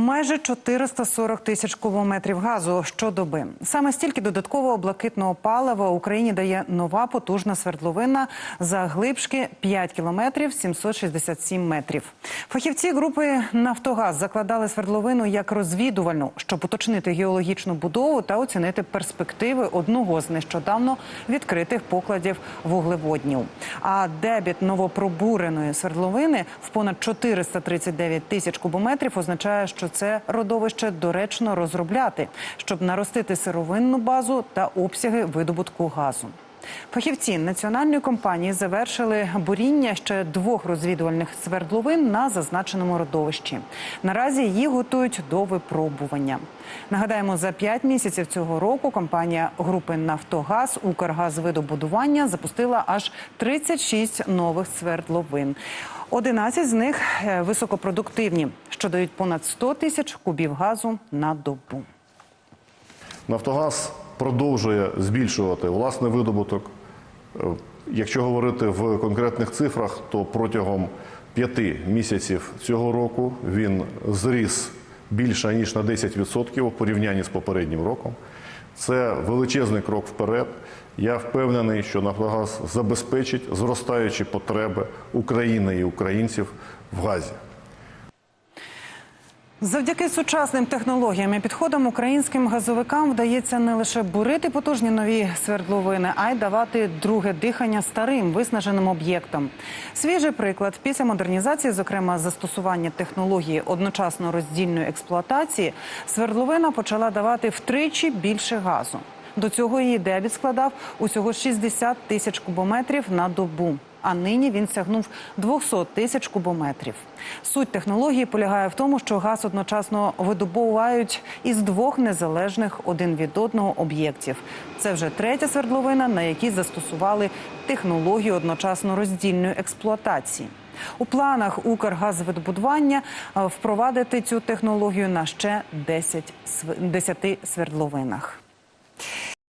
Майже 440 тисяч кубометрів газу щодоби. Саме стільки додаткового блакитного палива Україні дає нова потужна свердловина за глибшки 5 кілометрів 767 метрів. Фахівці групи Нафтогаз закладали свердловину як розвідувальну, щоб уточнити геологічну будову та оцінити перспективи одного з нещодавно відкритих покладів вуглеводнів. А дебіт новопробуреної свердловини в понад 439 тисяч кубометрів означає, що це родовище доречно розробляти, щоб наростити сировинну базу та обсяги видобутку газу. Фахівці національної компанії завершили буріння ще двох розвідувальних свердловин на зазначеному родовищі. Наразі їх готують до випробування. Нагадаємо, за п'ять місяців цього року компанія групи Нафтогаз Укргазвидобудування запустила аж 36 нових свердловин. 11 з них е, високопродуктивні, що дають понад 100 тисяч кубів газу на добу. Нафтогаз продовжує збільшувати власний видобуток. Е, Якщо говорити в конкретних цифрах, то протягом п'яти місяців цього року він зріс більше ніж на 10% у порівнянні з попереднім роком. Це величезний крок вперед. Я впевнений, що Нафтогаз забезпечить зростаючі потреби України і українців в газі. Завдяки сучасним технологіям і підходам українським газовикам вдається не лише бурити потужні нові свердловини, а й давати друге дихання старим виснаженим об'єктам. Свіжий приклад після модернізації, зокрема застосування технології одночасно роздільної експлуатації, свердловина почала давати втричі більше газу. До цього її дебіт складав усього 60 тисяч кубометрів на добу. А нині він сягнув 200 тисяч кубометрів. Суть технології полягає в тому, що газ одночасно видобувають із двох незалежних один від одного об'єктів. Це вже третя свердловина, на якій застосували технологію одночасно роздільної експлуатації. У планах Укргазвидобудування впровадити цю технологію на ще 10 10 свердловинах.